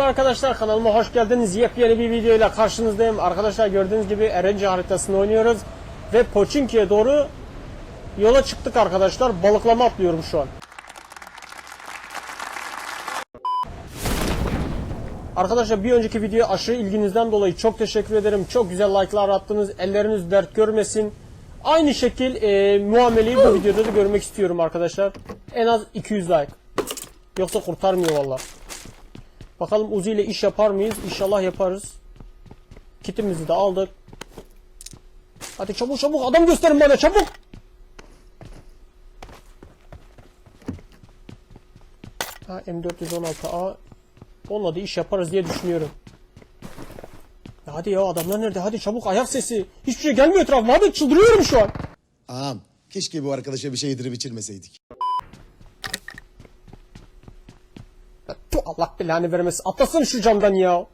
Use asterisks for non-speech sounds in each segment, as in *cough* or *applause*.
Merhaba arkadaşlar kanalıma hoş geldiniz. Yepyeni bir videoyla karşınızdayım. Arkadaşlar gördüğünüz gibi Erenci haritasını oynuyoruz. Ve Poçinki'ye doğru yola çıktık arkadaşlar. Balıklama atlıyorum şu an. Arkadaşlar bir önceki videoya aşırı ilginizden dolayı çok teşekkür ederim. Çok güzel like'lar attınız. Elleriniz dert görmesin. Aynı şekil e, muameleyi bu videoda da görmek istiyorum arkadaşlar. En az 200 like. Yoksa kurtarmıyor vallahi. Bakalım Uzi ile iş yapar mıyız? İnşallah yaparız. Kitimizi de aldık. Hadi çabuk çabuk adam gösterin bana çabuk. Ha M416A Onunla da iş yaparız diye düşünüyorum. Ya hadi ya adamlar nerede? Hadi çabuk ayak sesi. Hiçbir şey gelmiyor etrafıma. Hadi çıldırıyorum şu an. Ağam keşke bu arkadaşa bir şey yedirip içirmeseydik. Allah belanı vermesin. Atlasın şu camdan ya.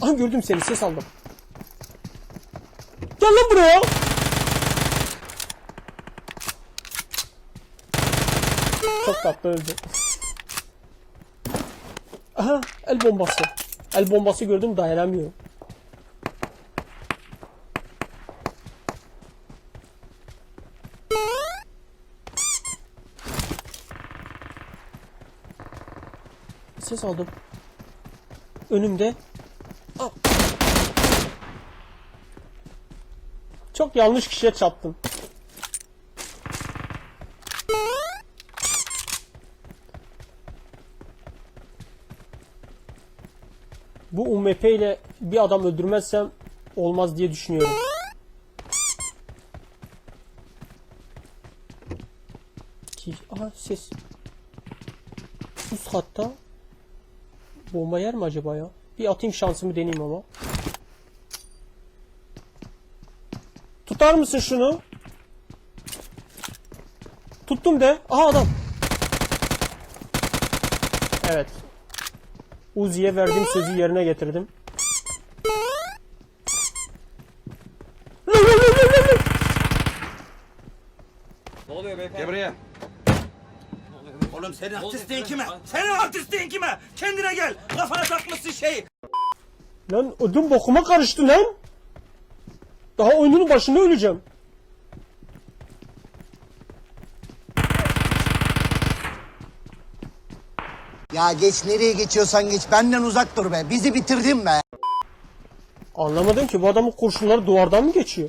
Aha gördüm seni ses aldım. Gel lan buraya. Çok tatlı öldü. Aha el bombası. El bombası gördüm dayanamıyorum. Ses aldım. Önümde. Aa. Çok yanlış kişiye çattım. Bu UMP ile bir adam öldürmezsem olmaz diye düşünüyorum. Ki, aha ses. Üst katta Bomba yer mi acaba ya? Bir atayım şansımı deneyeyim ama. Tutar mısın şunu? Tuttum de. Aha adam. Evet. Uzi'ye verdiğim sözü yerine getirdim. Ne oluyor beyefendi? Gel buraya. Oğlum senin artistliğin kime? Senin artistliğin kime? Kendine gel. Kafana takmışsın şeyi. Lan ödüm bokuma karıştı lan. Daha oyunun başında öleceğim. Ya geç nereye geçiyorsan geç benden uzak dur be. Bizi bitirdin be. Anlamadım ki bu adamın kurşunları duvardan mı geçiyor?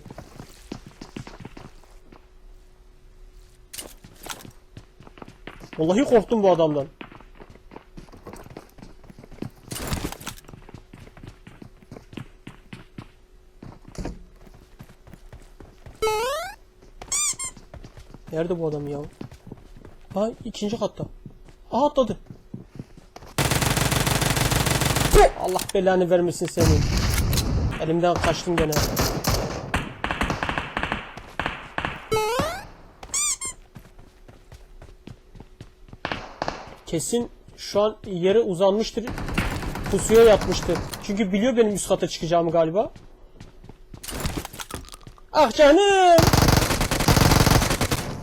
Vallahi korktum bu adamdan. Nerede bu adam ya? Ha ikinci katta. Aha atladı. Allah belanı vermesin senin. Elimden kaçtın gene. Kesin şu an yere uzanmıştır. Pusuya yatmıştır. Çünkü biliyor benim üst kata çıkacağımı galiba. Ah canım.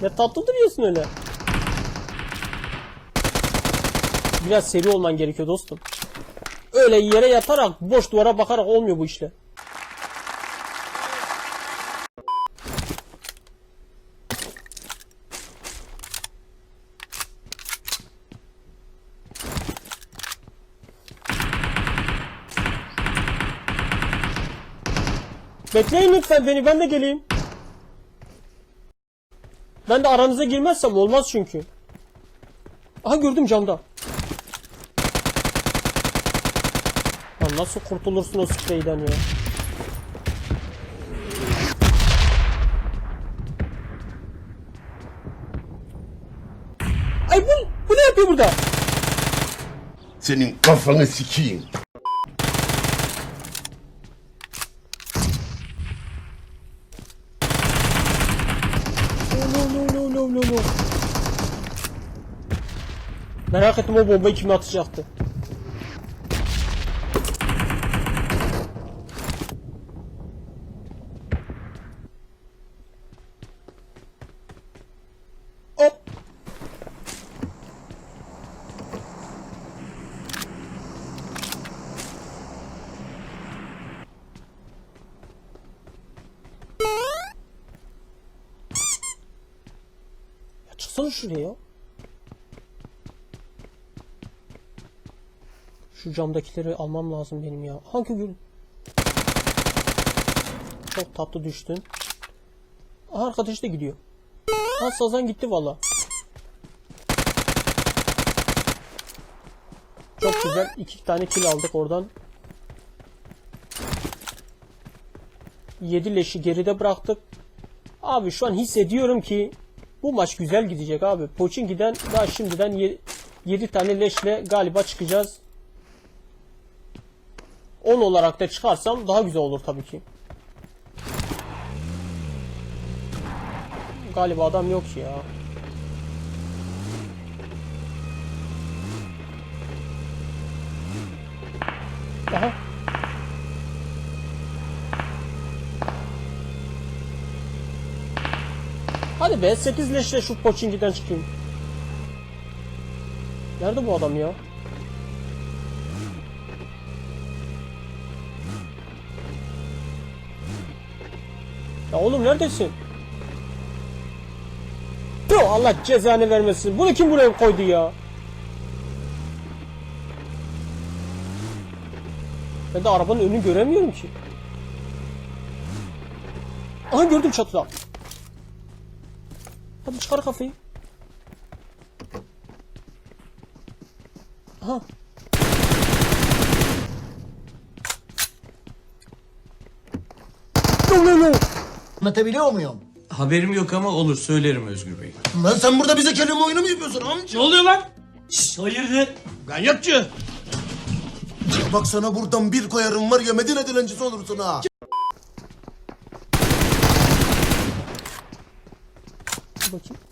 Ne tatlı duruyorsun öyle. Biraz seri olman gerekiyor dostum. Öyle yere yatarak boş duvara bakarak olmuyor bu işler. Bekleyin lütfen beni ben de geleyim. Ben de aranıza girmezsem olmaz çünkü. Aha gördüm camda. Lan nasıl kurtulursun o spreyden ya? Ay bu, bu ne yapıyor burada? Senin kafanı sikeyim. No no no. Merak ettim o bombayı kime atacaktı. Baksana şuraya. Şu camdakileri almam lazım benim ya. Hangi gün? Çok tatlı düştün. Aha, arkadaş da gidiyor. Ha sazan gitti valla. Çok güzel. iki tane kill aldık oradan. 7 leşi geride bıraktık. Abi şu an hissediyorum ki bu maç güzel gidecek abi. Pochinki'den daha şimdiden 7 tane leşle galiba çıkacağız. 10 olarak da çıkarsam daha güzel olur tabii ki. Galiba adam yok ya. Hadi be 8 leşle şu Pochinki'den çıkayım. Nerede bu adam ya? Ya oğlum neredesin? Yo Allah cezanı vermesin. Bunu kim buraya koydu ya? Ben de arabanın önünü göremiyorum ki. Aha gördüm çatıda. Hadi çıkar kafayı. Aha. Yo. Anlatabiliyor muyum? Haberim yok ama olur söylerim Özgür Bey. Lan sen burada bize kelime oyunu mu yapıyorsun amca? Ne oluyor lan? Şşş hayırdır? Ganyatçı. Bak sana buradan bir koyarım var ya Medine dilencisi olursun ha. Bakayım.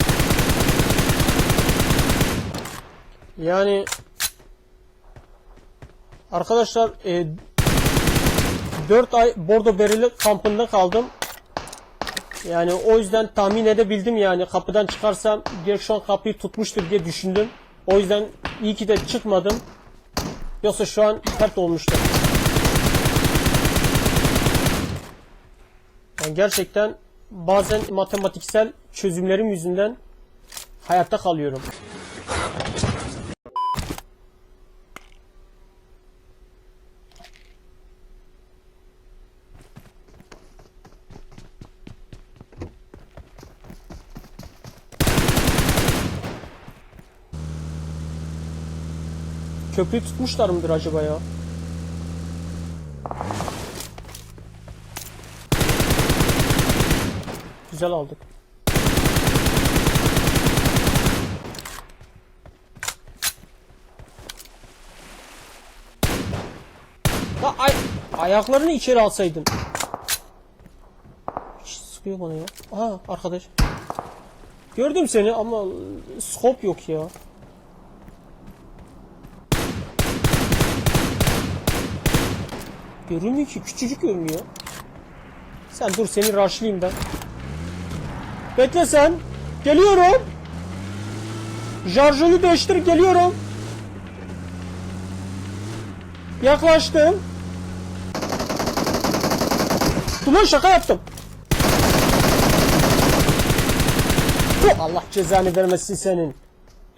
Yani arkadaşlar e, 4 ay Bordo Berili kampında kaldım. Yani o yüzden tahmin edebildim yani kapıdan çıkarsam diye şu an kapıyı tutmuştur diye düşündüm. O yüzden iyi ki de çıkmadım. Yoksa şu an pert olmuştu. Yani gerçekten bazen matematiksel çözümlerim yüzünden hayatta kalıyorum. Köprüyü tutmuşlar mıdır acaba ya? Güzel aldık. Ya ay ayaklarını içeri alsaydın. Sıkıyor bana ya. Aha arkadaş. Gördüm seni ama skop yok ya. Görünmüyor ki küçücük görünüyor. Sen dur seni rushlayayım ben. Bekle sen. Geliyorum. Şarjörü değiştir geliyorum. Yaklaştım. Ulan şaka yaptım. Allah cezanı vermesin senin.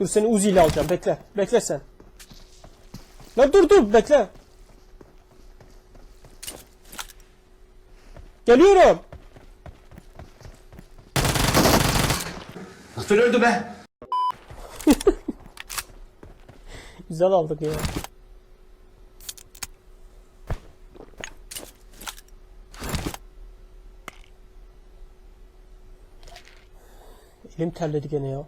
Dur seni Uzi ile alacağım. Bekle. Bekle sen. Lan dur dur bekle. Geliyorum. Nasıl öldü be? *laughs* Güzel aldık ya. Elim terledi gene ya.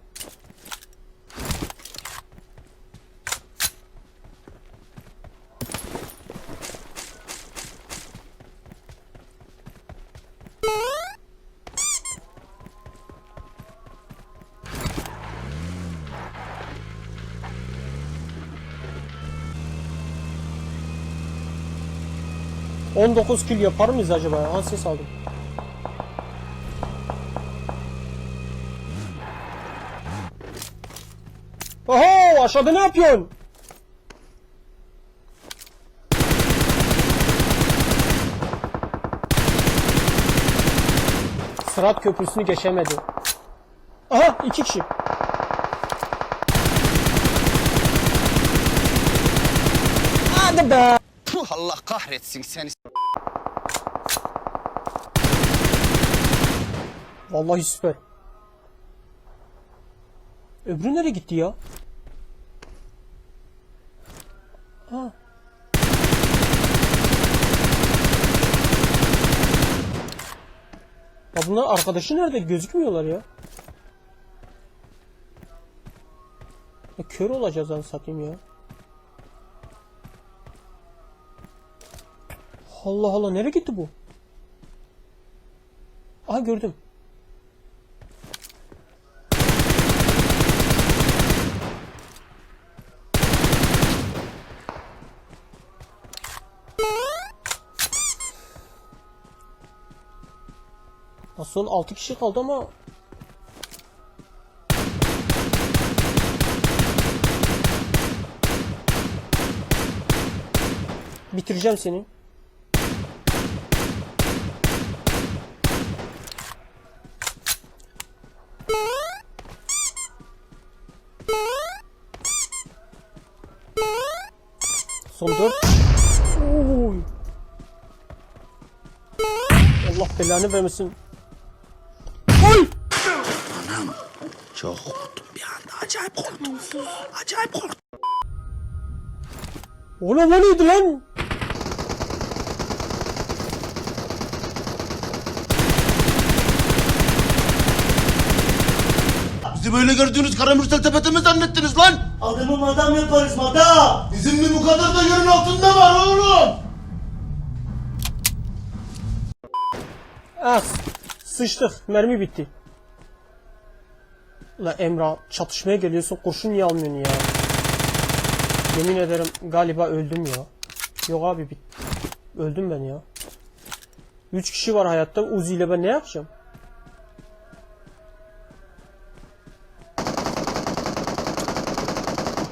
19 kil yapar mıyız acaba ya? An ses. Oho aşağıda ne yapıyorsun? Sırat köprüsünü geçemedi. Aha iki kişi. Hadi be. Allah kahretsin seni. Vallahi süper. Öbürü nereye gitti ya? Ha. Ya bunlar arkadaşı nerede? Gözükmüyorlar ya. ya kör olacağız an satayım ya. Allah Allah nereye gitti bu? Aha gördüm. Son 6 kişi kaldı ama Bitireceğim seni. Son 4. Oy. Allah belanı vermesin. Oy! Çok korktum bir anda. Acayip korktum. Acayip korktum. Oğlum o neydi lan? Bizi böyle gördüğünüz karamürsel tepete mi zannettiniz lan? Adamım adam yaparız madam. Bizim bir bu kadar da yerin altında var oğlum. Ah, sıçtık. Mermi bitti. La Emrah çatışmaya geliyorsun kurşun niye almıyorsun ya? Yemin ederim galiba öldüm ya. Yok abi bit. Öldüm ben ya. 3 kişi var hayatta. Uzi ile ben ne yapacağım?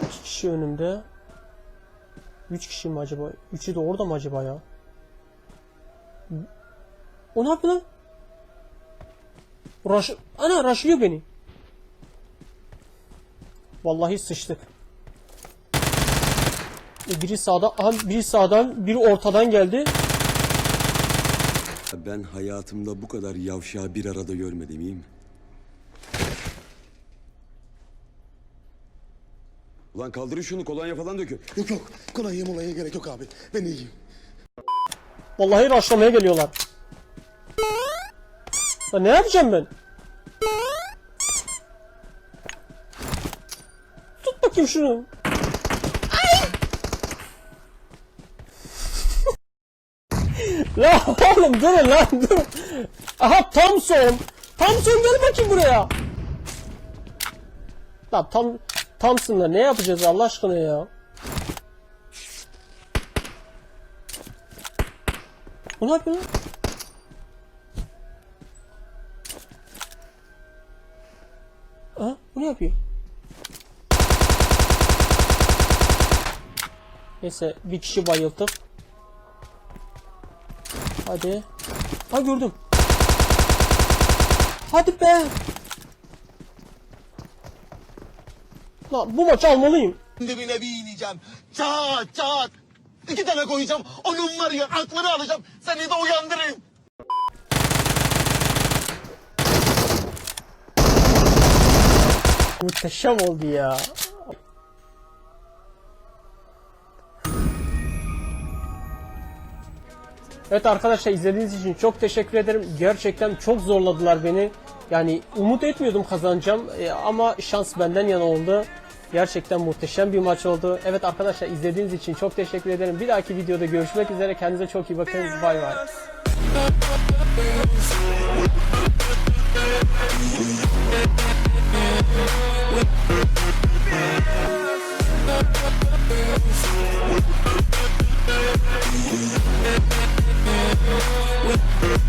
İki kişi önümde. 3 kişi mi acaba? Üçü de orada mı acaba ya? O ne yapıyor lan? Rush... Ana rushlıyor beni. Vallahi sıçtık. E, Biri sağdan, aha biri sağdan, biri ortadan geldi. Ben hayatımda bu kadar yavşağı bir arada görmedim iyi mi? Ulan kaldırın şunu kolonya falan dökün. Yok yok kolay molaya gerek yok abi. Ben iyiyim. Vallahi rushlamaya geliyorlar. Ya ne yapacağım ben? Bakayım şunu. la oğlum dur lan dur. Aha Thompson. Thompson gel bakayım buraya. La tam Thompson'la ne yapacağız Allah aşkına ya? O ne yapıyor lan? Aha, bu ne yapıyor? Neyse bir kişi bayılttık. Hadi. Ha gördüm. Hadi be. Lan bu maçı almalıyım. Dibine bir ineceğim. Çat çat. İki tane koyacağım. Onun var ya aklını alacağım. Seni de uyandırayım. Muhteşem oldu ya. Evet arkadaşlar izlediğiniz için çok teşekkür ederim. Gerçekten çok zorladılar beni. Yani umut etmiyordum kazanacağım e, ama şans benden yana oldu. Gerçekten muhteşem bir maç oldu. Evet arkadaşlar izlediğiniz için çok teşekkür ederim. Bir dahaki videoda görüşmek üzere. Kendinize çok iyi bakın. Bay bay. we